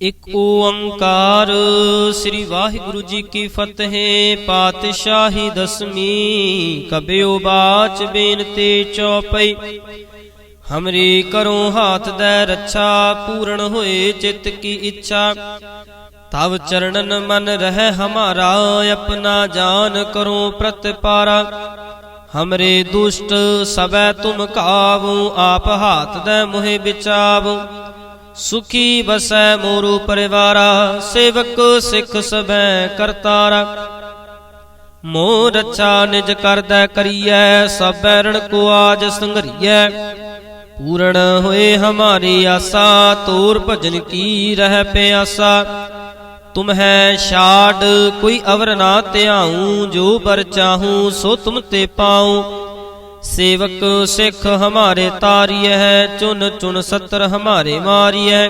ਇਕ ਓੰਕਾਰ, ਸ੍ਰੀ ਵਾਹਿਗੁਰੂ ਜੀ ਕੀ ਫਤਿਹ। ਪਾਤਸ਼ਾਹੀ ਦਸਮੀ ਕਬਿਓ ਬਾਚ ਬੇਨਤੀ ਚੌਪਈ। ਹਮਰੀ ਕਰੋ ਹਾਥ ਦੈ ਰੱਛਾ, ਪੂਰਨ ਹੋਏ ਚਿਤ ਕੀ ਇੱਛਾ। ਤਵ ਚਰਣਨ ਮਨ ਰਹਿ ਹਮਾਰਾ, ਆਪਣਾ ਜਾਨ ਕਰੋ ਪ੍ਰਤਪਾਰਾ। ਹਮਰੇ ਦੁਸ਼ਟ ਸਬੈ ਤੁਮ ਕਾਵੂ, ਆਪ ਹਾਥ ਦੈ ਮੋਹਿ ਬਿਚਾਵੂ ਸੁਖੀ ਬਸੈ ਮੋਰੂ ਪਰਿਵਾਰਾ, ਸੇਵਕ ਸਿੱਖ ਸਬੈ ਕਰਤਾਰਾ। ਮੋਹ ਰਚਾ ਨਿਜ ਕਰਦਾ ਕਰੀਐ ਸਭੈ ਰਣ ਕੋ ਆਜ ਸੰਘਰੀਐ। ਪੂਰਨ ਹੋਏ ਹਮਾਰੀ ਆਸਾ, ਤੋਰ ਭਜਨ ਕੀ ਰਹਿ ਪਿਆਸਾ। ਤੁਮ ਹੈ ਛਾੜ, ਕੋਈ ਅਵਰ ਨਾ ਧਿਆਉ, ਜੋ ਪਰ ਚਾਹੂੰ, ਸੋ ਤੁਮ ਤੇ ਪਾਉ। ਸੇਵਕ ਸਿੱਖ ਹਮਾਰੇ ਤਾਰੀਐ ਚੁਨ ਚੁਨ ਸਤਰ ਹਮਾਰੇ ਮਾਰੀਐ।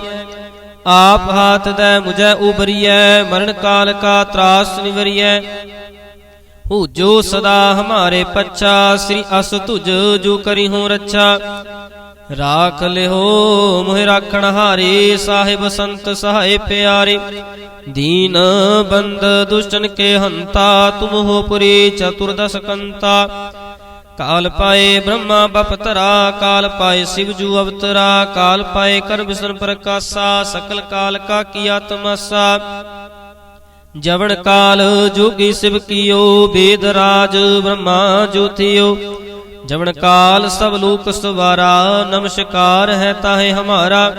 ਆਪ ਹਾਥ ਦੈ ਮੁਝੈ ਉਬਰੀਐ ਮਰਨ ਕਾਲ ਕਾ ਤਰਾਸ ਨਿਵਰੀਐ। ਹੂ ਜੋ ਸਦਾ ਹਮਾਰੇ ਪੱਛਾ, ਸ੍ਰੀ ਅਸ ਤੁਜ ਜੋ ਕਰੀ ਹੋ ਰੱਛਾ। ਰਾਖ ਲਿਓ ਮੋਹਿ ਰਾਖਣ ਹਾਰੇ, ਸਾਹਿਬ ਸੰਤ ਸਹਾਏ ਪਿਆਰੇ। ਦੀਨ ਬੰਦ ਦੁਸ਼ਟਨ ਕੇ ਹੰਤਾ, ਤੁਮ ਹੋ ਪੁਰੀ ਚਤੁਰਦਸ ਕੰਤਾ। ਕਾਲ ਪਾਏ ਬ੍ਰਹਮਾ ਬਪਤਰਾ ਕਾਲ ਪਾਏ ਸਿਵ ਜੂ ਅਵਤਰਾ, ਕਾਲ ਪਾਏ ਕਰ ਵਿਸ਼ਨ ਪ੍ਰਕਾਸ਼ਾ, ਸਕਲ ਕਾਲ ਕਾ ਕੀਆ ਤਮਸਾ ਜਵਨ ਕਾਲ ਜੋਗੀ ਸਿਵ ਕੀਓ, ਵੇਦ ਰਾਜ ਬ੍ਰਹਮਾ ਜੋਤਿਓ ਜਵਣ ਕਾਲ ਸਭ ਲੋਕ ਸਵਾਰਾ, ਨਮਸਕਾਰ ਹੈ ਤਾਹੇ ਹਮਾਰਾ।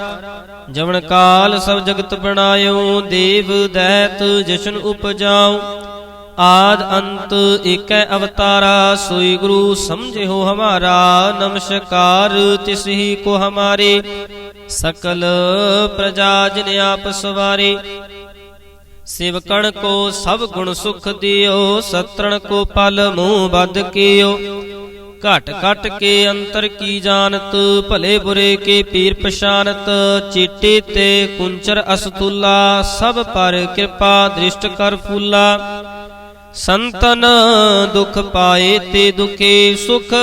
ਜਵਣ ਕਾਲ ਸਭ ਜਗਤ ਬਣਾਇਓ, ਦੇਵ ਦੈਤ ਜਸ਼ਨ ਉਪਜਾਉ ਆਦ ਅੰਤ ਏਕੈ ਅਵਤਾਰਾ, ਸੋਈ ਗੁਰੂ ਸਮਝਿਓ ਹਮਾਰਾ, ਨਮਸਕਾਰ ਤਿਸ ਕੋ ਹਮਾਰੇ, ਸਕਲ ਪ੍ਰਜਾ ਜਿਨ ਆਪ ਸਵਾਰੇ। ਸ਼ਿਵਕਣ ਕੋ ਸਭ ਗੁਣ ਸੁਖ ਦਿਓ, ਸਤਰਣ ਕੋ ਪਲ ਮੂੰਹ ਬਦ ਕੀਓ। ਘਟ ਘਟ ਕੇ ਅੰਤਰ ਕੀ ਜਾਣਤ, ਭਲੇ ਬੁਰੇ ਕੇ ਪੀਰ ਪਛਾਨਤ ਚੀਟੇ ਤੇ ਕੁੰਚਰ ਅਸਤੁਲਾ ਸਭ ਪਰ ਕਿਰਪਾ ਦ੍ਰਿਸ਼ਟ ਕਰ ਫੂਲਾ। ਸੰਤਨ ਦੁਖ ਪਾਏ ਤੇ ਦੁਖੇ ਸੁਖ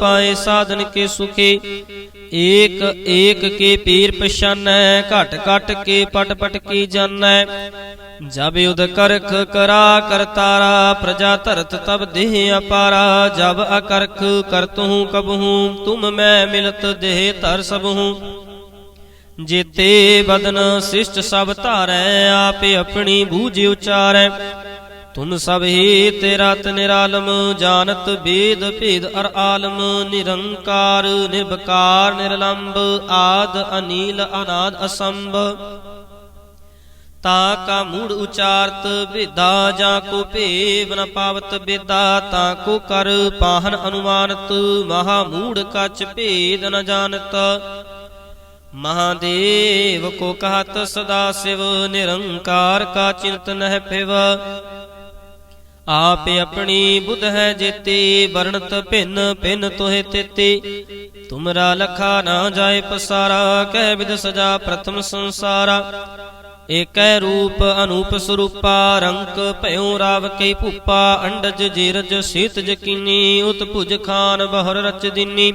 ਪਾਏ, ਸਾਧਨ ਕੇ ਸੁਖੇ। ਏਕ ਏਕ ਕੇ ਪੀਰ ਪਛਾਨੈ, ਘਟ ਘਟ ਕੇ ਪਟ ਪਟ ਕੀ ਜਾਣੈ ਜਬ ਉਦ ਕਰਖ ਕਰਾ ਕਰਤਾਰਾ ਪ੍ਰਜਾ ਧਰਤ ਤਬ ਦੇਹ ਅਪਾਰਾ। ਜਬ ਅਕਰਖ ਕਰਤਹੂ ਕਬਹੂ, ਤੁਮ ਮੈਂ ਮਿਲਤ ਦੇਹ ਧਰ ਸਬਹੂ ਜੇਤੇ ਬਦਨ ਸਿਸ਼ਟ ਸਭ ਧਾਰੈ, ਆਪੇ ਆਪਣੀ ਬੂਝ ਉਚਾਰੈ। ਤੁਨ ਸਭ ਹੀ ਤੇਰਾ ਨਿਰਾਲਮ, ਜਾਣਤ ਬੇਦ ਭੇਦ ਅਰ ਆਲਮ, ਨਿਰੰਕਾਰ ਨਿਰਭਕਾਰ ਨਿਰਲੰਭ ਆਦ, ਅਨੀਲ, ਅਨਾਦ, ਅਸੰਭ। ਤਾ ਕਾ ਮੂੜ ਉਚਾਰਤ ਵਿਦਾ ਜਾਂ ਕੋ ਭੇਵ ਨ ਪਾਵਤ ਬੇਦਾ, ਤਾ ਕੋ ਕਰ ਪਾਹਨ ਅਨੁਮਾਨਤ, ਮਹਾ ਮੂੜ ਕਚ ਭੇਦ ਨ ਜਾਣਤ। ਮਹਾਦੇਵ ਕੋ ਕਹਤ ਸਦਾ ਸਿਵ, ਨਿਰੰਕਾਰ ਕਾ ਚਿੰਤ ਨਹਿ ਪਿਵ। ਆਪ ਆਪਣੀ ਬੁੱਧ ਹੈ ਜੇਤੇ, ਵਰਣਤ ਭਿੰਨ ਭਿੰਨ ਤੋਹਿ ਤੇਤੇ। ਤੁਮਰਾ ਲਖਾ ਨਾ ਜਾਏ ਪਸਾਰਾ, ਕਹਿ ਵਿਦ ਸਜਾ ਪ੍ਰਥਮ ਸੰਸਾਰਾ। ਏਕੈ ਰੂਪ ਅਨੂਪ ਸਰੂਪਾ, ਰੰਕ ਭਇਓ ਰਾਵ ਕੇ ਭੂਪਾ, ਅੰਡਜ ਜੀਰਜ ਸੀਤ ਜਕੀਨੀ ਉਤ ਭੁਜ ਖਾਨ ਬਹਰ ਰਚ ਦਿਨੀ।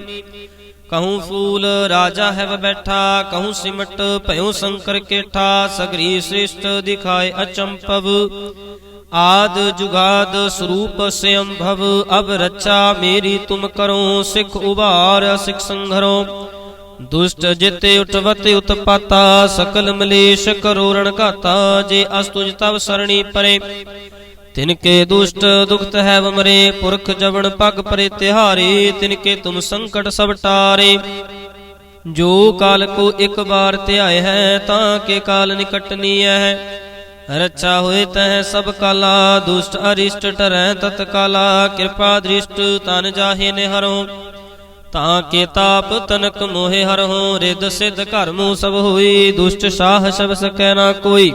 ਕਹੂੰ ਫੂਲ ਰਾਜਾ ਹੈ ਬੈਠਾ ਕਹੂੰ ਸਿਮਟ ਭਇਓ ਸ਼ੰਕਰ ਕੇਠਾ ਸਗਰੀ ਸ੍ਰਿਸ਼ਟ ਦਿਖਾਏ ਅਚੰਪਵ ਆਦ ਜੁਗਾਦ ਸਰੂਪ ਸਿਅੰਭਵ ਅਬ ਰੱਛਾ ਮੇਰੀ ਤੁਮ ਕਰੋ ਸਿਖ ਉਭਾਰ ਸਿਖ ਸੰਘਰੋ ਦੁਸ਼ਟ ਜਿਤੇ ਉਠਵਤ ਉਤਪਾਤਾ ਸਕਲ ਮਲੇਸ਼ ਕਰੋ ਰਣ ਘਾਤਾ ਜੇ ਅਸਤੁਜ ਤਵ ਸਰਣੀ ਪਰੇ ਤਿਨ ਕੇ ਦੁਸ਼ਟ ਦੁਖਤ ਹੈ ਵਮਰੇ, ਪੁਰਖ ਜਵਨ ਪਗ ਪਰੇ ਤਿਹਾਰੇ ਤਿਨ ਕੇ ਤੁਮ ਸੰਕਟ ਸਭ ਟਾਰੇ। ਜੋ ਕਾਲ ਕੋ ਇੱਕ ਵਾਰ ਧਿਆਏ ਹੈ, ਤਾਂ ਕੇ ਕਾਲ ਨਿਕਟਨੀ ਹੈ। ਰੱਛਾ ਹੋਏ ਤੈ ਸਭ ਕਾਲਾ, ਦੁਸ਼ਟ ਅਰਿਸ਼ਟ ਟਰੈ ਤਤ ਕਾਲਾ। ਕਿਰਪਾ ਦ੍ਰਿਸ਼ਟ ਤਨ ਜਾਹੇ ਨੇ ਹਰੋ ਤਾਂ ਕੇ ਤਾਪ ਤਨਕ ਮੋਹਿ ਹਰਹੁ। ਰਿਦ ਸਿਧ ਘਰ ਮੂ ਸਭ ਹੋਈ, ਦੁਸ਼ਟ ਸਾਹ ਸਭ ਸਕੈ ਨਾ ਕੋਈ।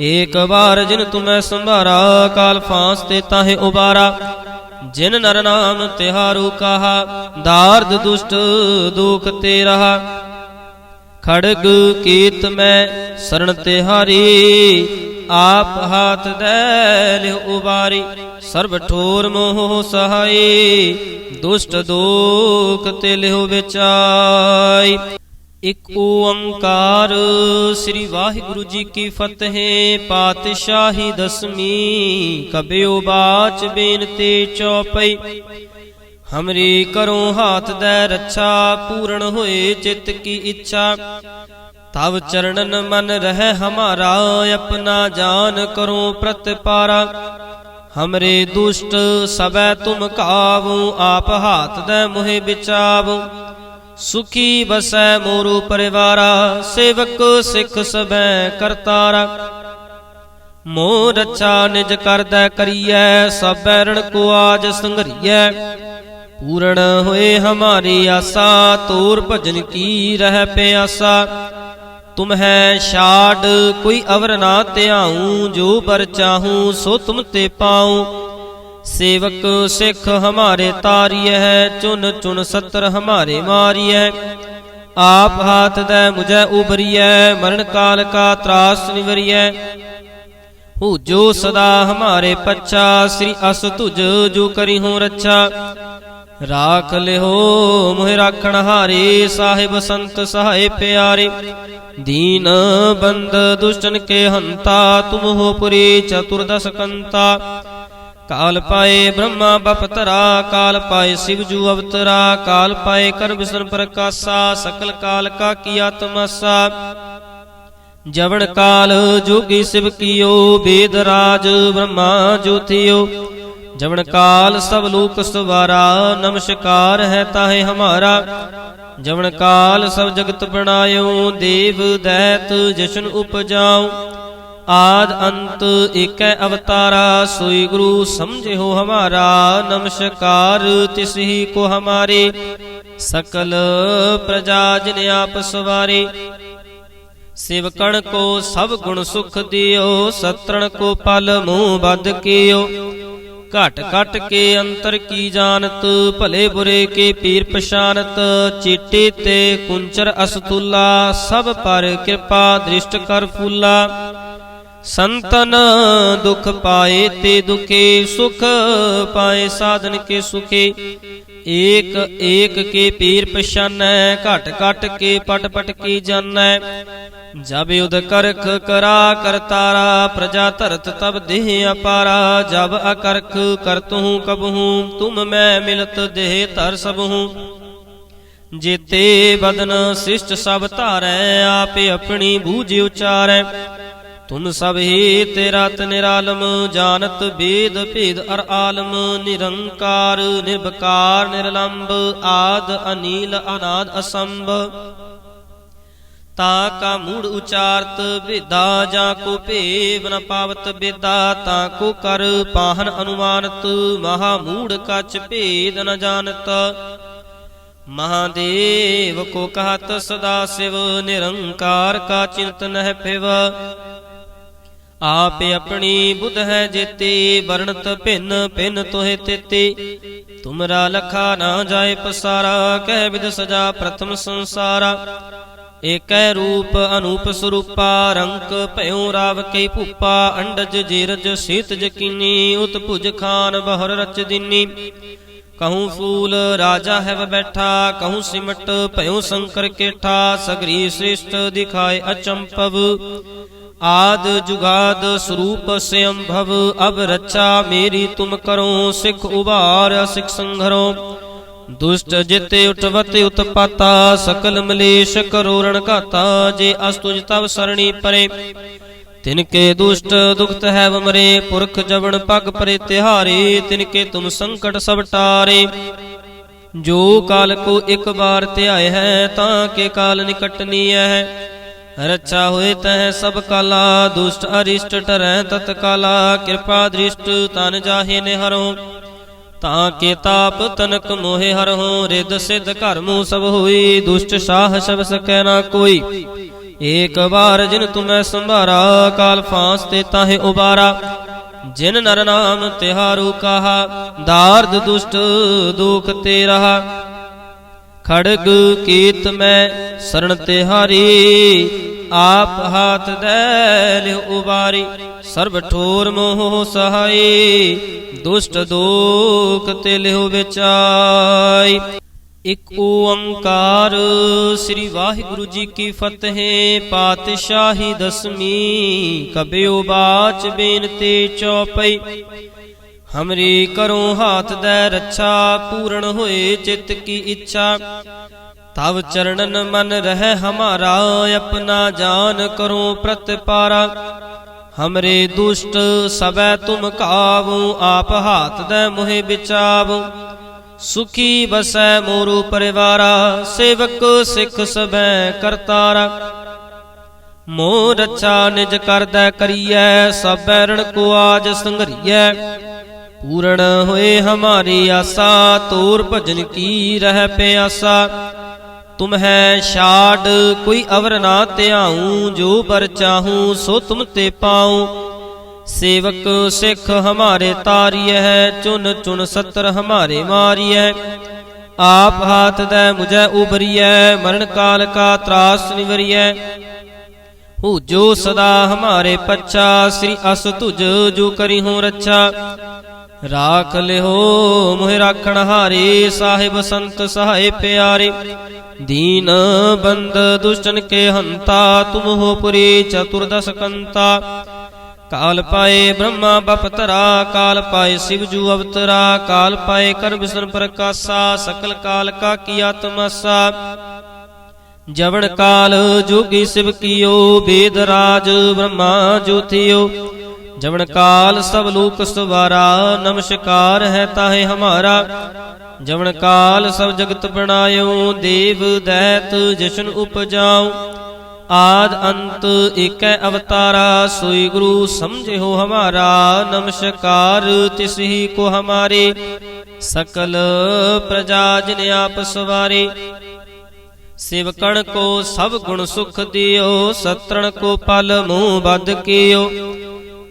ਏਕ ਵਾਰ ਜਿਨ ਤੁਮੈ ਸੰਭਾਰਾ, ਕਾਲ ਫਾਂਸ ਤੇ ਤਾਹੇ ਉਬਾਰਾ। ਜਿਨ ਨਰ ਨਾਮ ਤਿਹਾਰੂ ਕਹਾ, ਦਾਰਦ ਦੁਸ਼ਟ ਦੁਖ ਤੇ ਰਹਾ ਖੜਗ ਕੀਤ ਮੈਂ ਸਰਣ ਤਿਹਾਰੀ, ਆਪ ਹਾਥ ਦੈ ਲਿ ਉਬਾਰੀ। ਸਰਬ ਠੋਰ ਮੋਹ ਸਹਾਈ, ਦੁਸ਼ਟ ਦੋਖ ਤੇ ਲਿਹੁ ਵਿਚਾਈ। ਇਕ ਓੰਕਾਰ। ਸ੍ਰੀ ਵਾਹਿਗੁਰੂ ਜੀ ਕੀ ਫਤਿਹ। ਪਾਤਸ਼ਾਹੀ ਦਸਮੀ ਕਬਿਓ ਬਾਚ ਬੇਨਤੀ ਚੌਪਈ। ਹਮਰੀ ਕਰੋ ਹਾਥ ਦੇ ਰੱਛਾ, ਪੂਰਨ ਹੋਏ ਚਿਤ ਕੀ ਇੱਛਾ। ਤਵ ਚਰਣਨ ਮਨ ਰਹਿ ਹਮਾਰਾ, ਆਪਣਾ ਜਾਨ ਕਰੋ ਪ੍ਰਤਪਾਰਾ। ਹਮਰੇ ਦੁਸ਼ਟ ਸਬੈ ਤੁਮ ਕਾਵੂ, ਆਪ ਹਾਥ ਦੇ ਮੁਹਿ ਬਿਚਾਵੂ ਸੁਖੀ ਬਸੈ ਮੋਰੂ ਪਰਿਵਾਰਾ, ਸੇਵਕ ਸਿੱਖ ਸਬੈ ਕਰਤਾਰਾ। ਮੋਹ ਰੱਛਾ ਨਿਜ ਕਰਦਾ ਕਰੀਐ, ਸਭੈ ਰਣ ਕੋ ਆਜ ਸੰਘਰੀਐ। ਪੂਰਨ ਹੋਏ ਹਮਾਰੀ ਆਸਾ, ਤੋਰ ਭਜਨ ਕੀ ਰਹਿ ਪਿਆਸਾ। ਤੁਮ ਹੈ ਛਾੜ, ਕੋਈ ਅਵਰ ਨਾ ਧਿਆਉ, ਜੋ ਪਰ ਚਾਹੂੰ, ਸੋ ਤੁਮ ਤੇ ਪਾਉ। ਸੇਵਕ ਸਿੱਖ ਹਮਾਰੇ ਤਾਰੀਐ ਚੁਨ ਚੁਨ ਸਤਰ ਹਮਾਰੇ ਮਾਰੀਐ। ਆਪ ਹਾਥ ਦੇ ਮੁਝੈ ਉਬਰੀਐ ਮਰਨ ਕਾਲ ਕਾ ਤਰਾਸ ਨਿਵਰੀਐ। ਹੂ ਜੋ ਸਦਾ ਹਮਾਰੇ ਪੱਛਾ, ਸ੍ਰੀ ਅਸ ਤੁਜ ਜੋ ਕਰੀ ਹੋ ਰੱਛਾ। ਰਾਖ ਲਿਓ ਮੋਹਿ ਰਾਖਣ ਹਾਰੇ, ਸਾਹਿਬ ਸੰਤ ਸਹਾਏ ਪਿਆਰੇ। ਦੀਨ ਬੰਦ ਦੁਸ਼ਟਨ ਕੇ ਹੰਤਾ, ਤੁਮ ਹੋ ਪੁਰੀ ਚਤੁਰਦਸ ਕੰਤਾ। ਕਾਲ ਪਾਏ ਬ੍ਰਹਮਾ ਬਪਤਰਾ, ਕਾਲ ਪਾਏ ਸਿਵ ਜੂ ਅਵਤਰਾ, ਕਾਲ ਪਾਏ ਕਰ ਵਿਸ਼ਨ ਪ੍ਰਕਾਸ਼ਾ, ਸਕਲ ਕਾਲ ਕਾ ਕੀ ਆਤਮਸਾ। ਜਵਨ ਕਾਲ ਜੋਗੀ ਸਿਵ ਕੀਓ, ਬੇਦ ਰਾਜ ਬ੍ਰਹਮਾ ਜੋਤਿਓ ਜਵਣ ਕਾਲ ਸਭ ਲੋਕ ਸਵਾਰਾ, ਨਮਸਕਾਰ ਹੈ ਤਾਹੇ ਹਮਾਰਾ। ਜਵਣ ਕਾਲ ਸਭ ਜਗਤ ਬਣਾਇਓ, ਦੇਵ ਦੈਤ ਜਸ਼ਨ ਉਪਜਾਉ ਆਦ ਅੰਤ ਏਕੈ ਅਵਤਾਰਾ, ਸੋਈ ਗੁਰੂ ਸਮਝਿਓ ਹਮਾਰਾ, ਨਮਸਕਾਰ ਤਿਸ ਕੋ ਹਮਾਰੇ। ਸਕਲ ਪ੍ਰਜਾ ਜਿਨ ਆਪ ਸਵਾਰੇ, ਸ਼ਿਵਕਣ ਕੋ ਸਭ ਗੁਣ ਸੁਖ ਦਿਓ, ਸਤਰਣ ਕੋ ਪਲ ਮੂੰਹ ਬਦ ਕੀਓ। ਘਟ ਘਟ ਕੇ ਅੰਤਰ ਕੀ ਜਾਣਤ, ਭਲੇ ਬੁਰੇ ਕੇ ਪੀਰ ਪਛਾਨਤ, ਚੀਟੇ ਤੇ ਕੁੰਚਰ ਅਸਤੁਲਾ ਸਭ ਪਰ ਕਿਰਪਾ ਦ੍ਰਿਸ਼ਟ ਕਰ ਫੂਲਾ। ਸੰਤਨ ਦੁਖ ਪਾਏ ਤੇ ਦੁਖੇ ਸੁਖ ਪਾਏ, ਸਾਧਨ ਕੇ ਸੁਖੇ। ਏਕ ਏਕ ਕੇ ਪੀਰ ਪਛਾਨੈ, ਘਟ ਘਟ ਕੇ ਪਟ ਪਟ ਕੀ ਜਾਣੈ ਜਬ ਉਦ ਕਰਖ ਕਰਾ ਕਰਤਾਰਾ ਪ੍ਰਜਾ ਧਰਤ ਤਬ ਦੇਹ ਅਪਾਰਾ। ਜਬ ਅਕਰਖ ਕਰਤੂ ਕਬਹੂ, ਤੁਮ ਮੈਂ ਮਿਲਤ ਦੇਹ ਧਰ ਸਬਹੂ ਜੇਤੇ ਬਦਨ ਸਿਸ਼ਟ ਸਭ ਧਾਰੈ, ਆਪੇ ਆਪਣੀ ਬੂਝ ਉਚਾਰੈ। ਤੁਮ ਸਭ ਹੀ ਤੇਰਾ ਨਿਰਾਲਮ, ਜਾਣਤ ਬੇਦ ਭੇਦ ਅਰ ਆਲਮ, ਨਿਰੰਕਾਰ ਨਿਰਭਕਾਰ ਨਿਰਲੰਭ ਆਦ, ਅਨੀਲ, ਅਨਾਦ, ਅਸੰਭ। ਤਾ ਕਾ ਮੂੜ ਉਚਾਰਤ ਵਿਦਾ ਜਾਂ ਕੋ ਭੇਵ ਨ ਪਾਵਤ ਬੇਦਾ, ਤਾ ਕੋ ਕਰ ਪਾਹਨ ਅਨੁਮਾਨਤ, ਮਹਾ ਮੂੜ ਕਛ ਭੇਦ ਨ ਜਾਣਤ। ਮਹਾਦੇਵ ਕੋ ਕਹਤ ਸਦਾ ਸਿਵ, ਨਿਰੰਕਾਰ ਕਾ ਚਿੰਤ ਨਹਿ ਪਿਵ। ਆਪ ਆਪਣੀ ਬੁੱਧ ਹੈ ਜੇਤੀ, ਵਰਣਤ ਭਿੰਨ ਭਿੰਨ ਤੋਹਿ ਤੇਤੀ। ਤੁਮਰਾ ਲਖਾ ਨਾ ਜਾਏ ਪਸਾਰਾ, ਕਹਿ ਵਿਦ ਸਜਾ ਪ੍ਰਥਮ ਸੰਸਾਰਾ। ਏਕੈ ਰੂਪ ਅਨੂਪ ਸਰੂਪਾ, ਰੰਕ ਭਇਓ ਰਾਵ ਕੇ ਭੂਪਾ, ਅੰਡਜ ਜੀਰਜ ਸੀਤ ਜਕੀਨੀ, ਉਤ ਭੁਜ ਖਾਨ ਬਹਰ ਰਚ ਦਿਨੀ। ਕਹੂੰ ਫੂਲ ਰਾਜਾ ਹੈ ਬੈਠਾ, ਕਹੂੰ ਸਿਮਟ ਭਇਓ ਸ਼ੰਕਰ ਕੇਠਾ, ਸਗਰੀ ਸ੍ਰਿਸ਼ਟ ਦਿਖਾਏ ਅਚੰਪਵ। ਆਦ ਜੁਗਾਦ ਸਰੂਪ ਸਿਅੰਭਵ ਅਬ ਰੱਛਾ ਮੇਰੀ ਤੁਮ ਕਰੋ, ਸਿਖ ਉਬਾਰ ਸਿਖ ਸੰਘਰੋ। ਦੁਸ਼ਟ ਜਿਤੇ ਉਠਵਤ ਉਤਪਾਤਾ, ਸਕਲ ਮਲੇਸ਼ ਕਰੋ ਰਣ ਘਾਤਾ, ਜੇ ਅਸਤੁਜ ਤਵ ਸਰਣੀ ਪਰੇ। ਤਿਨ ਕੇ ਦੁਸ਼ਟ ਦੁਖਤ ਹੈ ਵਮਰੇ, ਪੁਰਖ ਜਵਨ ਪਗ ਪਰੇ ਤਿਹਾਰੇ ਤਿਨ ਕੇ ਤੁਮ ਸੰਕਟ ਸਭ ਟਾਰੇ। ਜੋ ਕਾਲ ਕੋ ਇੱਕ ਵਾਰ ਧਿਆਏ ਹੈ, ਤਾਂ ਕੇ ਕਾਲ ਨਿਕਟਨੀ ਹੈ। ਰੱਛਾ ਹੋਏ ਤੈ ਸਭ ਕਾਲਾ, ਦੁਸ਼ਟ ਅਰਿਸ਼ਟ ਟਰੈ ਤਤ ਕਾਲਾ, ਕਿਰਪਾ ਦ੍ਰਿਸ਼ਟ ਤਨ ਜਾਹੇ ਨੇ ਤਾਂ ਕੇ ਤਾਪ ਤਨਕ ਮੋਹਿ ਹਰਹੁ ਰਿਦ ਸਿਧ ਘਰਮੂ ਸਭ ਹੋਈ, ਦੁਸ਼ਟ ਸਾਹ ਸਭ ਸਕੈ ਨਾ ਕੋਈ। ਏਕ ਵਾਰ ਜਿਨ ਤੁਮੈ ਸੰਭਾਰਾ, ਕਾਲ ਫਾਂਸ ਤੇ ਤਾਹੇ ਉਬਾਰਾ। ਜਿਨ ਨਰ ਨਾਮ ਤਿਹਾਰੂ ਕਹਾ, ਦਾਰਦ ਦੁਸ਼ਟ ਦੁਖ ਤੇ ਰਹਾ ਖੜਗ ਕੀਤ ਮੈਂ ਸਰਣ ਤਿਹਾਰੀ, ਆਪ ਹਾਥ ਦੇ ਉਬਾਰੀ, ਸਰਬ ਠੋਰ ਮੋਹ ਸਹਾਈ, ਦੁਸ਼ਟ ਦੋਖ ਤੇ ਲਿਓ ਵਿਚਾਈ। ਇਕ ਓੰਕਾਰ ਸ੍ਰੀ ਵਾਹਿਗੁਰੂ ਜੀ ਕੀ ਫਤਿਹ, ਪਾਤਸ਼ਾਹੀ ਦਸਮੀ ਕਬਿਓ ਬਾਚ ਬੇਨਤੀ ਚੌਪਈ। ਹਮਰੀ ਕਰੋ ਹਾਥ ਦੇ ਰੱਛਾ ਪੂਰਨ ਹੋਏ ਚਿਤ ਕੀ ਇੱਛਾ ਤਵ ਚਰਣਨ ਮਨ ਰਹਿ ਹਮਾਰਾ ਆਪਣਾ ਜਾਨ ਕਰੋ ਪ੍ਰਤਪਾਰਾ ਹਮਰੇ ਦੁਸ਼ਟ ਸਬੈ ਤੁਮ ਕਾਵੂ ਆਪ ਹਾਥ ਦੇ ਮੋਹਿ ਬਿਚਾਵੂ ਸੁਖੀ ਬਸੈ ਮੋਰੂ ਪਰਿਵਾਰਾ ਸੇਵਕ ਸਿੱਖ ਸਬੈ ਕਰਤਾਰਾ ਮੋ ਰਚਾ ਨਿਜ ਕਰਦਾ ਕਰੀਐ ਸਭੈ ਰਣ ਕੋ ਆਜ ਸੰਗਰੀਐ ਪੂਰਨ ਹੋਏ ਹਮਾਰੀ ਆਸਾ, ਤੋਰ ਭਜਨ ਕੀ ਰਹਿ ਪਿਆਸਾ? ਤੁਮ ਹੈ ਛਾੜ, ਕੋਈ ਅਵਰ ਨਾ ਧਿਆਉ, ਜੋ ਬਰ ਚਾਹੂੰ, ਸੋ ਤੁਮ ਤੇ ਪਾਉ। ਸੇਵਕ ਸਿੱਖ ਹਮਾਰੇ ਤਾਰੀਐ, ਚੁਨ ਚੁਨ ਸਤਰ ਹਮਾਰੇ ਮਾਰੀਐ। ਆਪ ਹਾਥ ਦੇ ਮੁਝੈ ਉਬਰੀਐ ਮਰਨ ਕਾਲ ਕਾ ਤਰਾਸ ਨਿਵਰੀਐ। ਹੂ ਜੋ ਸਦਾ ਹਮਾਰੇ ਪੱਛਾ, ਸ੍ਰੀ ਅਸ ਤੁਜ ਜੋ ਕਰੀ ਹੋ ਰੱਛਾ। ਰਾਖ ਲਿਓ ਮੋਹਿ ਰਾਖਣ ਹਾਰੇ, ਸਾਹਿਬ ਸੰਤ ਸਹਾਇ ਪਿਆਰੇ। ਦੀਨ ਬੰਦ ਦੁਸ਼ਟਨ ਕੇ ਹੰਤਾ, ਤੁਮ ਹੋ ਪੁਰੀ ਚਤੁਰਦਸ ਕੰਤਾ। ਕਾਲ ਪਾਏ ਬ੍ਰਹਮਾ ਬਪਤਰਾ ਕਾਲ ਪਾਏ ਸਿਵ ਜੂ ਅਵਤਰਾ, ਕਾਲ ਪਾਏ ਕਰ ਵਿਸ਼ਨ ਪ੍ਰਕਾਸ਼ਾ, ਸਕਲ ਕਾਲ ਕਾ ਕੀ ਆਤਮਸਾ। ਜਵਨ ਕਾਲ ਜੋਗੀ ਸਿਵ ਕੀਓ, ਬੇਦ ਰਾਜ ਬ੍ਰਹਮਾ ਜੋਤਿਓ। ਜਵਨ ਕਾਲ ਸਭ ਲੋਕ ਸਵਾਰਾ, ਨਮਸਕਾਰ ਹੈ ਤਾਹੇ ਹਮਾਰਾ। ਜਵਨ ਕਾਲ ਸਭ ਜਗਤ ਬਣਾਇਓ, ਦੇਵ ਦੈਤ ਜਸ਼ਨ ਉਪਜਾਉ। ਆਦ ਅੰਤ ਏਕੈ ਅਵਤਾਰਾ, ਸੋਈ ਗੁਰੂ ਸਮਝਿਓ ਹਮਾਰਾ। ਨਮਸਕਾਰ ਤਿਸ ਕੋ ਹਮਾਰੇ, ਸਕਲ ਪ੍ਰਜਾ ਜਿਨ ਆਪ ਸਵਾਰੇ। ਸਿਵਕਣ ਕੋ ਸਭ ਗੁਣ ਸੁਖ ਦਿਓ, ਸਤਰਣ ਕੋ ਪਲ ਮੂੰਹ ਬੱਧ ਕੀਓ।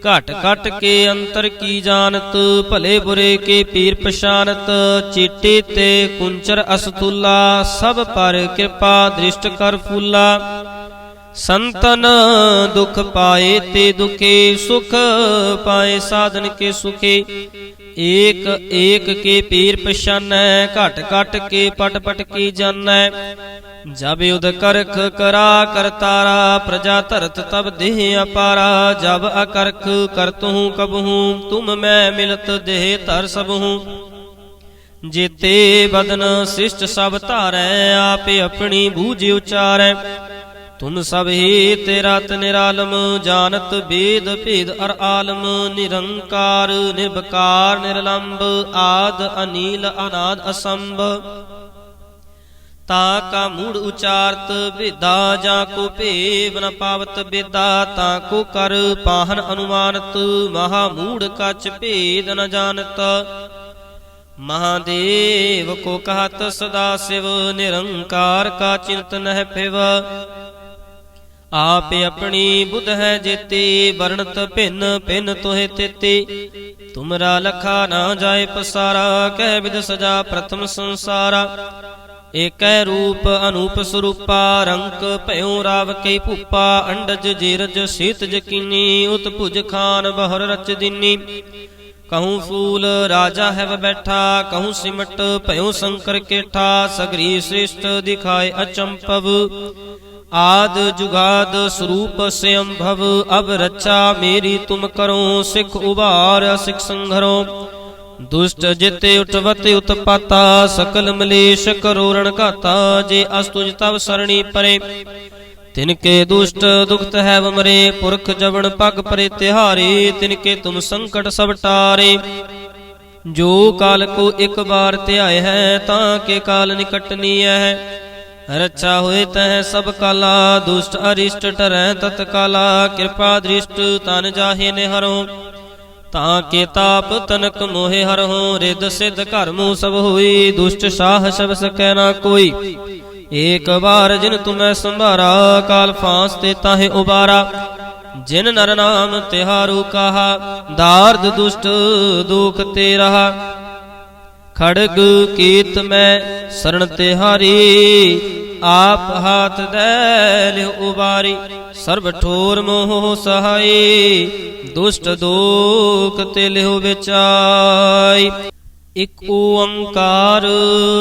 ਘਟ ਘਟ ਕੇ ਅੰਤਰ ਕੀ ਜਾਣਤ, ਭਲੇ ਬੁਰੇ ਕੇ ਪੀਰ ਪਛਾਨਤ, ਚੀਟੇ ਤੇ ਕੁੰਚਰ ਅਸਤੁਲਾ, ਸਭ ਪਰ ਕਿਰਪਾ ਦ੍ਰਿਸ਼ਟ ਕਰ ਫੂਲਾ। ਸੰਤਨ ਦੁਖ ਪਾਏ ਤੇ ਦੁਖੇ, ਸੁਖ ਪਾਏ ਸਾਧਨ ਕੇ ਸੁਖੇ। ਏਕ ਏਕ ਕੇ ਪੀਰ ਪਛਾਨੈ, ਘਟ ਘਟ ਕੇ ਪਟ ਪਟ ਕੀ ਜਾਣੈ। ਜਬ ਉਦ ਕਰਖ ਕਰਾ ਕਰਤਾਰਾ ਪ੍ਰਜਾ ਧਰਤ ਤਬ ਦੇਹ ਅਪਾਰਾ, ਜਬ ਅਕਰਖ ਕਰਤੂ ਕਬਹੂ, ਤੁਮ ਮੈਂ ਮਿਲਤ ਦੇਹ ਧਰ ਸਬਹੂ ਜੀਤੇ ਬਦਨ ਸਿਸ਼ਟ ਸਭ ਧਾਰੈ, ਆਪੇ ਆਪਣੀ ਬੂਝ ਉਚਾਰੈ। ਤੁਮ ਸਭ ਹੀ ਤੇਰਾ ਨਿਰਾਲਮ, ਜਾਣਤ ਬੇਦ ਭੇਦ ਅਰ ਆਲਮ, ਨਿਰੰਕਾਰ ਨਿਰਭਕਾਰ ਨਿਰਲੰਭ ਆਦ ਅਨੀਲ ਅਨਾਦ ਅਸੰਭ। ਤਾ ਕਾ ਮੂੜ ਉਚਾਰਤ ਵਿਦਾ ਜਾਂ ਕੋ ਭੇਵ ਨ ਪਾਵਤ ਬੇਦਾ, ਤਾ ਕੋ ਕਰ ਪਾਹਨ ਅਨੁਮਾਨਤ, ਮਹਾ ਮੂੜ ਕਛ ਭੇਦ ਨ ਜਾਣਤ। ਮਹਾਦੇਵ ਕੋ ਕਹਤ ਸਦਾ ਸਿਵ, ਨਿਰੰਕਾਰ ਕਾ ਚਿੰਤ ਨਹਿ ਫਿਵ ਆਪ ਆਪਣੀ ਬੁੱਧ ਹੈ ਜੇਤੀ, ਵਰਣਤ ਭਿੰਨ ਭਿੰਨ ਤੋਹਿ ਤੇਤੀ। ਤੁਮਰਾ ਲਖਾ ਨਾ ਜਾਏ ਪਸਾਰਾ, ਕਹਿ ਵਿਦ ਸਜਾ ਪ੍ਰਥਮ ਸੰਸਾਰਾ। ਏਕੈ ਰੂਪ ਅਨੂਪ ਸਰੂਪਾ, ਰੰਕ ਭਇਓ ਰਾਵ ਕੇ ਭੂਪਾ, ਅੰਡਜ ਜੀਰਜ ਸੀਤ ਜਕੀਨੀ ਉਤਭੁਜ ਖਾਨ ਬਹਰ ਰਚ ਦਿਨੀ। ਕਹੂੰ ਫੂਲ ਰਾਜਾ ਹੈ ਬੈਠਾ, ਕਹੂੰ ਸਿਮਟ ਭਇਓ ਸ਼ੰਕਰ ਕੇਠਾ, ਸਗਰੀ ਸ੍ਰਿਸ਼ਟ ਦਿਖਾਏ ਅਚੰਪਵ ਆਦ ਜੁਗਾਦ ਸਰੂਪ ਸਿਅੰਭਵ ਅਬ ਰੱਛਾ ਮੇਰੀ ਤੁਮ ਕਰੋ, ਸਿਖ ਉਭਾਰ ਸਿਖ ਸੰਘਰੋ। ਦੁਸ਼ਟ ਜਿਤੇ ਉਠਵਤ ਉਤਪਾਤਾ, ਸਕਲ ਮਲੇਸ਼ ਕਰੋਰਣ ਘਾਤਾ, ਜੇ ਅਸਤੁਜ ਤਵ ਸਰਣੀ ਪਰੇ। ਤਿਨ ਕੇ ਦੁਸ਼ਟ ਦੁਖਤ ਹੈ ਵਮਰੇ, ਪੁਰਖ ਜਵਨ ਪਗ ਪਰੇ ਤਿਹਾਰੇ ਤਿਨ ਕੇ ਤੁਮ ਸੰਕਟ ਸਭ ਟਾਰੇ। ਜੋ ਕਾਲ ਕੋ ਇੱਕ ਵਾਰ ਧਿਆਏ ਹੈ, ਤਾਂ ਕੇ ਕਾਲ ਨਿਕਟਨੀ ਹੈ। ਰੱਛਾ ਹੋਏ ਤੈ ਸਭ ਕਾਲਾ, ਦੁਸ਼ਟ ਅਰਿਸ਼ਟ ਟਰੈ ਤਤ ਕਾਲਾ ਕਿਰਪਾ ਦ੍ਰਿਸ਼ਟ ਤਨ ਜਾਹੇ ਨੇ ਹਰੋ ਤਾਂ ਕੇ ਤਾਪ ਤਨਕ ਮੋਹਿ ਹਰਹੁ ਰਿਦ ਸਿਧ ਘਰ ਮੂ ਸਭ ਹੋਈ, ਦੁਸ਼ਟ ਸਾਹ ਸਭ ਸਕੈ ਨਾ ਕੋਈ। ਏਕ ਵਾਰ ਜਿਨ ਤੁਮੈ ਸੰਭਾਰਾ, ਕਾਲ ਫਾਂਸ ਤੇ ਤਾਹੇ ਉਬਾਰਾ। ਜਿਨ ਨਰ ਨਾਮ ਤਿਹਾਰੂ ਕਹਾ, ਦਾਰਦ ਦੁਸ਼ਟ ਦੁਖ ਤੇ ਰਹਾ। ਖੜਗ ਕੀਤ ਮੈਂ ਸਰਣ ਤਿਹਾਰੀ ਆਪ ਹਾਥ ਦੇ ਲਿਓ ਉਬਾਰੀ, ਸਰਬ ਠੋਰ ਮੋਹ ਸਹਾਈ, ਦੁਸ਼ਟ ਦੋਖ ਤੇ ਲਿਓ ਵਿਚਾਈ। ਇਕ ਓੰਕਾਰ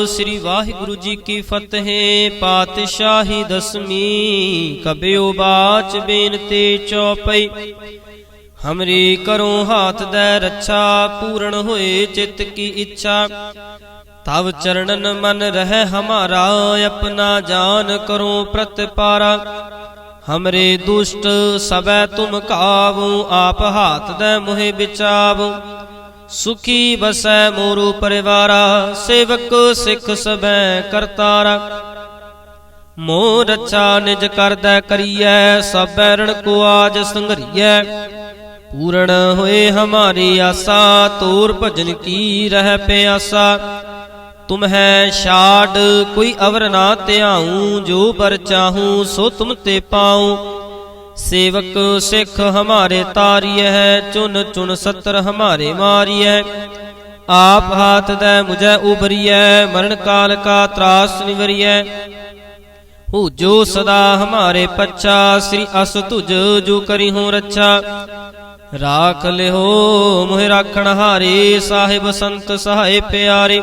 ਸ੍ਰੀ ਵਾਹਿਗੁਰੂ ਜੀ ਕੀ ਫਤਿਹ, ਪਾਤਸ਼ਾਹੀ ਦਸਮੀ, ਕਬਿਓ ਬਾਚ ਬੇਨਤੀ ਚੌਪਈ। ਹਮਰੀ ਕਰੋ ਹਾਥ ਦੇ ਰੱਛਾ, ਪੂਰਨ ਹੋਏ ਚਿੱਤ ਕੀ ਇੱਛਾ। ਤਵ ਚਰਣਨ ਮਨ ਰਹਿ ਹਮਾਰਾ, ਆਪਣਾ ਜਾਨ ਕਰੋ ਪ੍ਰਤਪਾਰਾ। ਹਮਰੇ ਦੁਸ਼ਟ ਸਬੈ ਤੁਮ ਕਾਵੂ, ਆਪ ਹਾਥ ਦੇ ਮੁਹਿ ਵਿਚਾਵੂ। ਸੁਖੀ ਬਸੈ ਮੋਰੂ ਪਰਿਵਾਰਾ, ਸੇਵਕ ਸਿੱਖ ਸਬੈ ਕਰਤਾਰਾ। ਮੋ ਰਚਾ ਨਿਜ ਕਰਦਾ ਕਰੀਐ, ਸਭੈ ਰਣ ਕੋ ਆਜ ਸੰਘਰੀਐ। ਪੂਰਨ ਹੋਏ ਹਮਾਰੀ ਆਸਾ, ਤੋਰ ਭਜਨ ਕੀ ਰਹਿ ਪਿਆਸਾ। ਤੁਮ ਹੈ ਛਾੜ, ਕੋਈ ਅਵਰ ਨਾ ਧਿਆਉ, ਜੋ ਪਰ ਚਾਹੂੰ, ਸੋ ਤੁਮ ਤੇ ਪਾਉ। ਸੇਵਕ ਸਿੱਖ ਹਮਾਰੇ ਤਾਰੀਐ, ਚੁਨ ਚੁਨ ਸਤਰ ਹਮਾਰੇ ਮਾਰੀਐ। ਆਪ ਹਾਥ ਦੇ ਮੁਝੈ ਉਬਰੀਐ ਮਰਨ ਕਾਲ ਕਾ ਤਰਾਸ ਨਿਵਰੀਐ। ਹੋ ਜੋ ਸਦਾ ਹਮਾਰੇ ਪੱਛਾ, ਸ੍ਰੀ ਅਸ ਤੁਜ ਜੋ ਕਰੀ ਹੋ ਰੱਛਾ। ਰਾਖ ਲਿਓ ਮੋਹਿ ਰਾਖਣ ਹਾਰੇ, ਸਾਹਿਬ ਸੰਤ ਸਹਾਏ ਪਿਆਰੇ।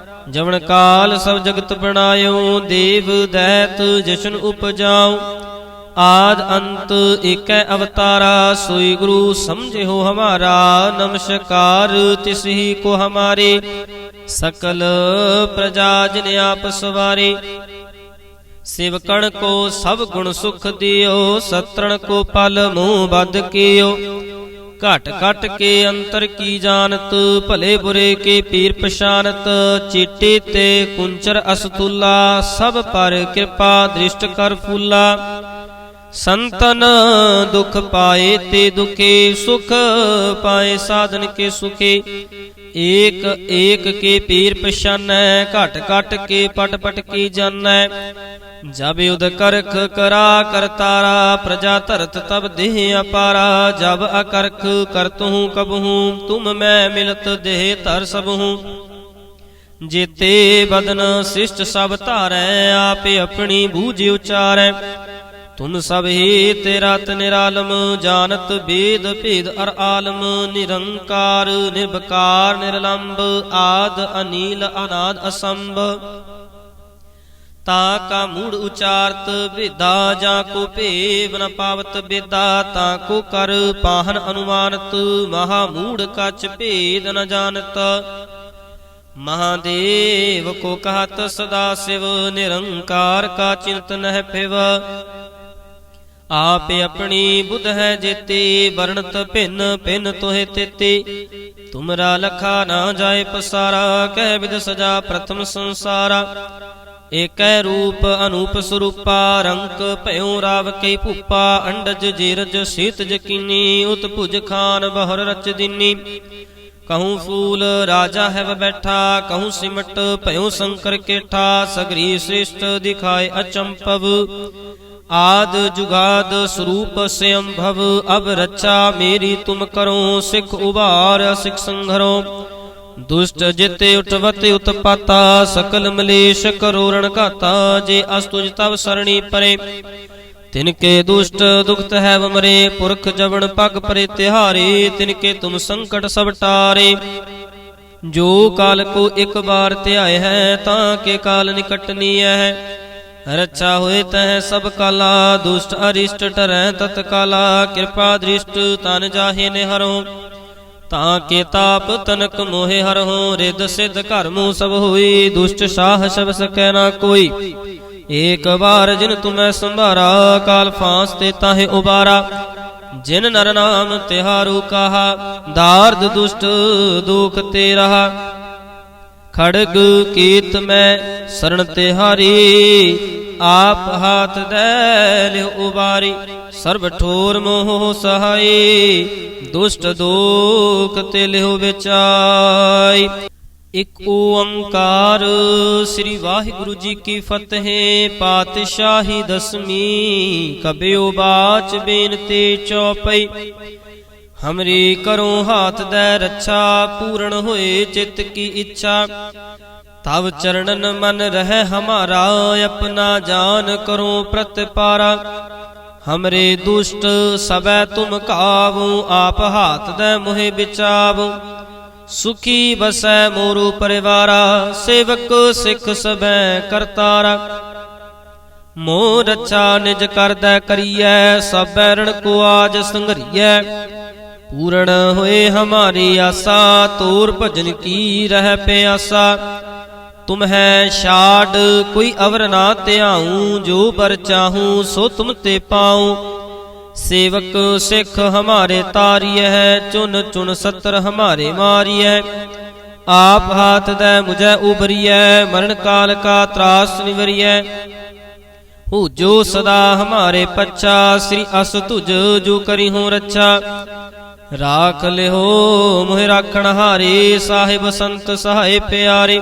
ਜਵਨ ਕਾਲ ਸਭ ਜਗਤ ਬਣਾਇਓ, ਦੇਵ ਦੈਤ ਜਸ਼ਨ ਉਪਜਾਉ ਆਦ ਅੰਤ ਏਕੈ ਅਵਤਾਰਾ, ਸੋਈ ਗੁਰੂ ਸਮਝਿਓ ਹਮਾਰਾ, ਨਮਸਕਾਰ ਤਿਸਹੀ ਕੋ ਹਮਾਰੇ। ਸਕਲ ਪ੍ਰਜਾ ਜਿਨ ਆਪ ਸਵਾਰੇ। ਸ਼ਿਵਕਣ ਕੋ ਸਭ ਗੁਣ ਸੁਖ ਦਿਓ, ਸਤਰਣ ਕੋ ਪਲ ਮੂੰਹ ਬੱਧ ਕੀਓ। ਘਟ ਘਟ ਕੇ ਅੰਤਰ ਕੀ ਜਾਣਤ ਭਲੇ ਬੁਰੇ ਕੇ ਪੀਰ ਪਛਾਨਤ ਚੀਟੇ ਤੇ ਕੁੰਚਰ ਅਸਤੁਲਾ ਸਭ ਪਰ ਕਿਰਪਾ ਦ੍ਰਿਸ਼ਟ ਕਰ ਫੂਲਾ ਸੰਤਨ ਦੁਖ ਪਾਏ ਤੇ ਦੁਖੇ ਸੁਖ ਪਾਏ ਸਾਧਨ ਕੇ ਸੁਖੇ ਏਕ ਏਕ ਕੇ ਪੀਰ ਪਛਾਨੈ ਘਟ ਘਟ ਕੇ ਪਟ ਪਟ ਕੀ ਜਾਣੈ ਜਬ ਉਦ ਕਰਖ ਕਰਾ ਕਰਤਾਰਾ ਪ੍ਰਜਾ ਧਰਤ ਤਬ ਦੇਹ ਅਪਾਰਾ। ਜਬ ਅਕਰਖ ਕਰਤਹੂ ਕਬਹੂ, ਤੁਮ ਮੈਂ ਮਿਲਤ ਦੇਹ ਧਰ ਸਬਹੂ ਜੇਤੇ ਬਦਨ ਸਿਸ਼ਟ ਸਭ ਧਾਰੈ, ਆਪੇ ਆਪਣੀ ਬੂਝ ਉਚਾਰੈ। ਤੁਮ ਸਭ ਹੀ ਤੇਰਾ ਨਿਰਾਲਮ, ਜਾਣਤ ਬੇਦ ਭੇਦ ਅਰ ਆਲਮ। ਨਿਰੰਕਾਰ ਨਿਰਭਕਾਰ ਨਿਰਲੰਭ ਆਦ, ਅਨੀਲ, ਅਨਾਦ, ਅਸੰਭ। ਤਾ ਕਾ ਮੂੜ ਉਚਾਰਤ ਵਿਦਾ ਜਾਂ ਕੋ ਭੇਵ ਨ ਪਾਵਤ ਬੇਦਾ, ਤਾ ਕੋ ਕਰ ਪਾਹਨ ਅਨੁਮਾਨਤ, ਮਹਾ ਮੂੜ ਕਛ ਭੇਦ ਨ ਜਾਣਤ। ਮਹਾਦੇਵ ਕੋ ਕਹਤ ਸਦਾ ਸਿਵ, ਨਿਰੰਕਾਰ ਕਾ ਚਿੰਤ ਨਹਿ ਫਿਵ ਆਪ ਆਪਣੀ ਬੁੱਧ ਹੈ ਜੇਤੀ, ਵਰਣਤ ਭਿੰਨ ਭਿੰਨ ਤੋਹਿ ਤੇਤੀ। ਤੁਮਰਾ ਲਖਾ ਨਾ ਜਾਏ ਪਸਾਰਾ, ਕਹਿ ਵਿਦ ਸਜਾ ਪ੍ਰਥਮ ਸੰਸਾਰਾ। ਏਕੈ ਰੂਪ ਅਨੂਪ ਸਰੂਪਾ, ਰੰਕ ਭਇਓ ਰਾਵ ਕੇ ਭੂਪਾ, ਅੰਡਜ ਜੀਰਜ ਸੀਤ ਜਕੀਨੀ, ਉਤ ਭੁਜ ਖਾਨ ਬਹਰ ਰਚ ਦਿਨੀ। ਕਹੂੰ ਫੂਲ ਰਾਜਾ ਹੈ ਬੈਠਾ, ਕਹੂੰ ਸਿਮਟ ਭਇਓ ਸ਼ੰਕਰ ਕੇਠਾ, ਸਗਰੀ ਸ੍ਰਿਸ਼ਟ ਦਿਖਾਏ ਅਚੰਪਵ ਆਦ ਜੁਗਾਦ ਸਰੂਪ ਸਿਅੰਭਵ ਅਬ ਰੱਛਾ ਮੇਰੀ ਤੁਮ ਕਰੋ, ਸਿਖ ਉਭਾਰ ਸਿਖ ਸੰਘਰੋ। ਦੁਸ਼ਟ ਜਿਤੇ ਉਠਵਤ ਉਤਪਾਤਾ, ਸਕਲ ਮਲੇਸ਼ ਕਰੋਰਣ ਘਾਤਾ, ਜੇ ਅਸਤੁਜ ਤਵ ਸਰਣੀ ਪਰੇ। ਤਿਨ ਕੇ ਦੁਸ਼ਟ ਦੁਖਤ ਹੈ ਵਮਰੇ ਪੁਰਖ ਜਵਨ ਪਗ ਪਰੇ ਤਿਹਾਰੇ, ਤਿਨ ਕੇ ਤੁਮ ਸੰਕਟ ਸਭ ਟਾਰੇ। ਜੋ ਕਾਲ ਕੋ ਇੱਕ ਬਾਰ ਧਿਆਏ ਹੈ, ਤਾਂ ਕੇ ਕਾਲ ਨਿਕਟਨੀ ਹੈ। ਰੱਛਾ ਹੋਏ ਤੈ ਸਭ ਕਾਲਾ, ਦੁਸ਼ਟ ਅਰਿਸ਼ਟ ਟਰੈ ਤਤ ਕਾਲਾ ਕਿਰਪਾ ਦ੍ਰਿਸ਼ਟ ਤਨ ਜਾਹੇ ਨਿਹਰੋ। ਤਾਂ ਕੇ ਤਾਪ ਤਨਕ ਮੋਹਿ ਹਰਹੁ ਰਿਦ ਸਿਧ ਘਰ ਮੂ ਸਭ ਹੋਈ, ਦੁਸ਼ਟ ਸਾਹ ਸਭ ਸਕੈ ਨਾ ਕੋਈ। ਏਕ ਵਾਰ ਜਿਨ ਤੁਮੈ ਸੰਭਾਰਾ, ਕਾਲ ਫਾਂਸ ਤੇ ਤਾਹੇ ਉਬਾਰਾ। ਜਿਨ ਨਰ ਨਾਮ ਤਿਹਾਰੂ ਕਹਾ, ਦਾਰਦ ਦੁਸ਼ਟ ਦੁਖ ਤੇ ਰਹਾ। ਖੜਗ ਕੀਤ ਮੈਂ ਸਰਣ ਤਿਹਾਰੀ, ਆਪ ਹਾਥ ਦੇ ਲਿਓ ਉਬਾਰੀ। ਸਰਬ ਠੋਰ ਮੋਹ ਸਹਾਈ, ਦੁਸ਼ਟ ਦੋਖ ਤੇ ਲਿਓ ਵਿਚਾਈ। ਇਕ ਓੰਕਾਰ ਸ੍ਰੀ ਵਾਹਿਗੁਰੂ ਜੀ ਕੀ ਫਤਿਹ, ਪਾਤਸ਼ਾਹੀ ਦਸਮੀ ਕਬਿਓ ਬਾਚ ਬੇਨਤੀ ਚੌਪਈ। ਹਮਰੀ ਕਰੋ ਹਾਥ ਦੇ ਰੱਛਾ, ਪੂਰਨ ਹੋਏ ਚਿਤ ਕੀ ਇੱਛਾ। ਤਵ ਚਰਣਨ ਮਨ ਰਹਿ ਹਮਾਰਾ, ਆਪਣਾ ਜਾਨ ਕਰੋ ਪ੍ਰਤਪਾਰਾ। ਹਮਰੇ ਦੁਸ਼ਟ ਸਬੈ ਤੁਮ ਕਾਵੂ ਆਪ ਹਾਥ ਦੇ ਮੋਹਿ ਵਿਚਾਵੂ ਸੁਖੀ ਬਸੈ ਮੋਰੂ ਪਰਿਵਾਰਾ ਸੇਵਕ ਸਿੱਖ ਸਬੈ ਕਰਤਾਰਾ ਮੋਹ ਰਚਾ ਨਿਜ ਕਰਦਾ ਕਰੀਐ ਸਭੈ ਰਣ ਕੋ ਆਜ ਸੰਗਰੀਐ ਪੂਰਨ ਹੋਏ ਹਮਾਰੀ ਆਸਾ ਤੋਰ ਭਜਨ ਕੀ ਰਹਿ ਪਿਆਸਾ ਤੁਮ ਹੈ ਛਾੜ, ਕੋਈ ਅਵਰ ਨਾ ਧਿਆਉ, ਜੋ ਪਰ ਚਾਹੂੰ, ਸੋ ਤੁਮ ਤੇ ਪਾਉ। ਸੇਵਕ ਸਿੱਖ ਹਮਾਰੇ ਤਾਰੀਐ, ਚੁਨ ਚੁਨ ਸਤਰ ਹਮਾਰੇ ਮਾਰੀਐ। ਆਪ ਹਾਥ ਦੇ ਮੁਝੈ ਉਬਰੀਐ ਮਰਨ ਕਾਲ ਕਾ ਤਰਾਸ ਨਿਵਰੀਐ। ਹੂ ਜੋ ਸਦਾ ਹਮਾਰੇ ਪੱਛਾ, ਸ੍ਰੀ ਅਸ ਤੁਜ ਜੋ ਕਰੀ ਹੋ ਰੱਛਾ। ਰਾਖ ਲਿਓ ਮੋਹਿ ਰਾਖਣ ਹਾਰੇ, ਸਾਹਿਬ ਸੰਤ ਸਹਾਏ ਪਿਆਰੇ।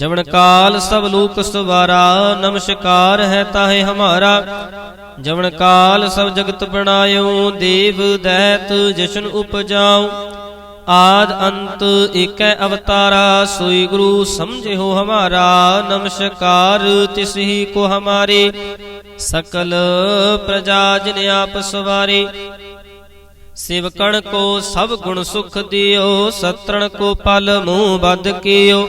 ਜਵਨ ਕਾਲ ਸਭ ਲੋਕ ਸਵਾਰਾ, ਨਮਸਕਾਰ ਹੈ ਤਾਹੇ ਹਮਾਰਾ। ਜਵਨ ਕਾਲ ਸਭ ਜਗਤ ਬਣਾਇਓ, ਦੇਵ ਦੈਤ ਜਸ਼ਨ ਉਪਜਾਉ ਆਦ ਅੰਤ ਏਕੈ ਅਵਤਾਰਾ, ਸੋਈ ਗੁਰੂ ਸਮਝਿਓ ਹਮਾਰਾ। ਨਮਸਕਾਰ ਤਿਸ ਕੋ ਹਮਾਰੇ, ਸਕਲ ਪ੍ਰਜਾ ਜਿਨ ਆਪ ਸਵਾਰੇ। ਸਿਵਕਣ ਕੋ ਸਭ ਗੁਣ ਸੁਖ ਦਿਓ, ਸਤਰਣ ਕੋ ਪਲ ਮੂੰਹ ਬੱਧ ਕੀਓ।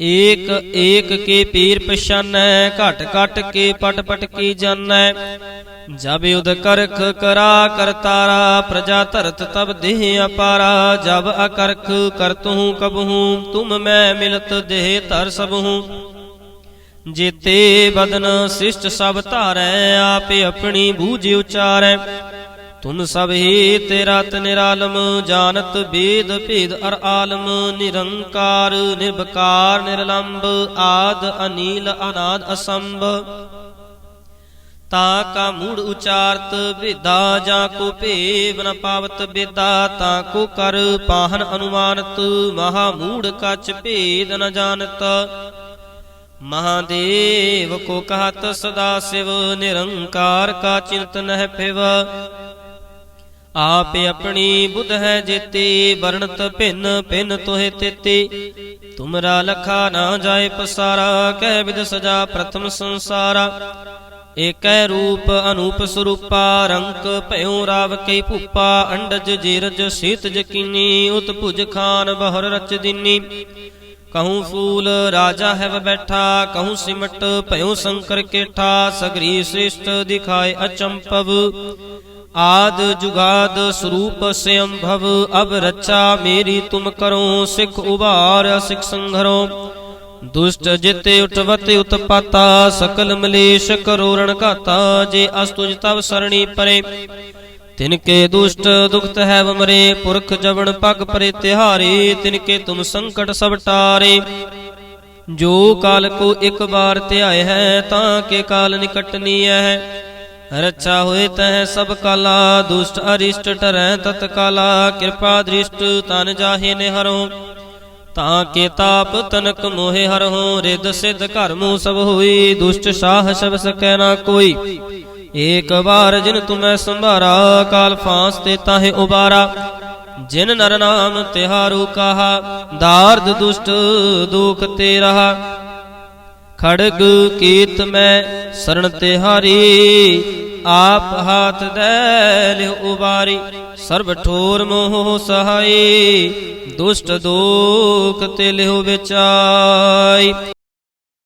ਏਕ ਏਕ ਕੇ ਪੀਰ ਪਛਾਨੈ, ਘਟ ਘਟ ਕੇ ਪਟ ਪਟ ਕੀ ਜਾਣੈ ਜਬ ਉਦ ਕਰਖ ਕਰਾ ਕਰਤਾਰਾ ਪ੍ਰਜਾ ਧਰਤ ਤਬ ਦੇਹ ਅਪਾਰਾ। ਜਬ ਅਕਰਖ ਕਰਤੂ ਕਬਹੂ, ਤੁਮ ਮੈਂ ਮਿਲਤ ਦੇਹ ਧਰ ਸਬਹੂ। ਜੀਤੇ ਬਦਨ ਸਿਸ਼ਟ ਸਭ ਧਾਰੈ, ਆਪੇ ਆਪਣੀ ਬੂਝ ਉਚਾਰੈ। ਤੁਮ ਸਭ ਹੀ ਤੇਰਾ ਨਿਰਾਲਮ, ਜਾਣਤ ਬੇਦ ਭੇਦ ਅਰ ਆਲਮ, ਨਿਰੰਕਾਰ ਨਿਰਭਕਾਰ ਨਿਰਲੰਭ ਆਦ ਅਨੀਲ ਅਨਾਦ ਅਸੰਭ। ਤਾ ਕਾ ਮੂੜ ਉਚਾਰਤ ਵਿਦਾ ਜਾਂ ਕੋ ਭੇਵ ਨ ਪਾਵਤ ਬੇਦਾ, ਤਾ ਕੋ ਕਰ ਪਾਹਨ ਅਨੁਮਾਨਤ, ਮਹਾ ਮੂੜ ਕਛ ਭੇਦ ਨ ਜਾਣਤ। ਮਹਾਦੇਵ ਕੋ ਕਹਤ ਸਦਾ ਸਿਵ, ਨਿਰੰਕਾਰ ਕਾ ਚਿੰਤ ਨਹਿ ਪਿਵ। ਆਪ ਆਪਣੀ ਬੁੱਧ ਹੈ ਜੇਤੀ, ਵਰਣਤ ਭਿੰਨ ਭਿੰਨ ਤੋਹਿ ਤੇਤੇ। ਤੁਮਰਾ ਲਖਾ ਨਾ ਜਾਏ ਪਸਾਰਾ, ਕਹਿ ਵਿਦ ਸਜਾ ਪ੍ਰਥਮ ਸੰਸਾਰਾ। ਏਕੈ ਰੂਪ ਅਨੂਪ ਸਰੂਪਾ, ਰੰਕ ਭਇਓ ਰਾਵ ਕੇ ਭੂਪਾ, ਅੰਡਜ ਜੀਰਜ ਸੀਤ ਜਕੀਨੀ, ਉਤ ਭੁਜ ਖਾਨ ਬਹਰ ਰਚ ਦਿਨੀ। ਕਹੂੰ ਫੂਲ ਰਾਜਾ ਹੈ ਬੈਠਾ, ਕਹੂੰ ਸਿਮਟ ਭਇਓ ਸ਼ੰਕਰ ਕੇਠਾ, ਸਗਰੀ ਸ੍ਰਿਸ਼ਟ ਦਿਖਾਏ ਅਚੰਪਵ। ਆਦ ਜੁਗਾਦ ਸਰੂਪ ਸਿਅੰਭਵ ਅਬ ਰੱਛਾ ਮੇਰੀ ਤੁਮ ਕਰੋ, ਸਿਖ ਉਬਾਰ ਸਿਖ ਸੰਘਰੋ। ਦੁਸ਼ਟ ਜਿਤ ਉਠਵਤ ਉਤਪਾਤਾ, ਸਕਲ ਮਲੇਸ਼ ਕਰੋਰਣ ਘਾਤਾ, ਜੇ ਅਸਤੁਜ ਤਵ ਸਰਣੀ ਪਰੇ। ਤਿਨ ਕੇ ਦੁਸ਼ਟ ਦੁਖਤ ਹੈ ਵਮਰੇ ਪੁਰਖ ਜਵਨ ਪਗ ਪਰੇ ਤਿਹਾਰੇ, ਤਿਨ ਕੇ ਤੁਮ ਸੰਕਟ ਸਭ ਟਾਰੇ। ਜੋ ਕਾਲ ਕੋ ਇੱਕ ਵਾਰ ਧਿਆਏ ਹੈ, ਤਾਂ ਕੇ ਕਾਲ ਨਿਕਟਨੀ ਹੈ। ਰੱਛਾ ਹੋਏ ਤੈ ਸਭ ਕਾਲਾ, ਦੁਸ਼ਟ ਅਰਿਸ਼ਟ ਟਰੈ ਤਤ ਕਾਲਾ, ਕਿਰਪਾ ਦ੍ਰਿਸ਼ਟ ਤਨ ਜਾਹੇ ਨਿਹਰੋ। ਤਾਂ ਕੇ ਤਾਪ ਤਨਕ ਮੋਹਿ ਹਰਹੁ ਰਿਦ ਸਿਧ ਘਰ ਮੂ ਸਭ ਹੋਈ, ਦੁਸ਼ਟ ਸਾਹ ਸਭ ਸਕੈ ਨਾ ਕੋਈ। ਏਕ ਵਾਰ ਜਿਨ ਤੁਮੈ ਸੰਭਾਰਾ, ਕਾਲ ਫਾਂਸ ਤੇ ਤਾਹੇ ਉਬਾਰਾ। ਜਿਨ ਨਰ ਨਾਮ ਤਿਹਾਰੂ ਕਹਾ, ਦਾਰਦ ਦੁਸ਼ਟ ਦੁਖ ਤੇ ਰਹਾ। ਖੜਗ ਕੀਤ ਮੈਂ ਸਰਣ ਤਿਹਾਰੀ, ਆਪ ਹਾਥ ਦੇ ਲਿਹੁ ਉਬਾਰੀ, ਸਰਬ ਠੋਰ ਮੋਹ ਸਹਾਈ, ਦੁਸ਼ਟ ਦੋਖ ਤੇ ਲਿਹੁ ਵਿਚਾਈ।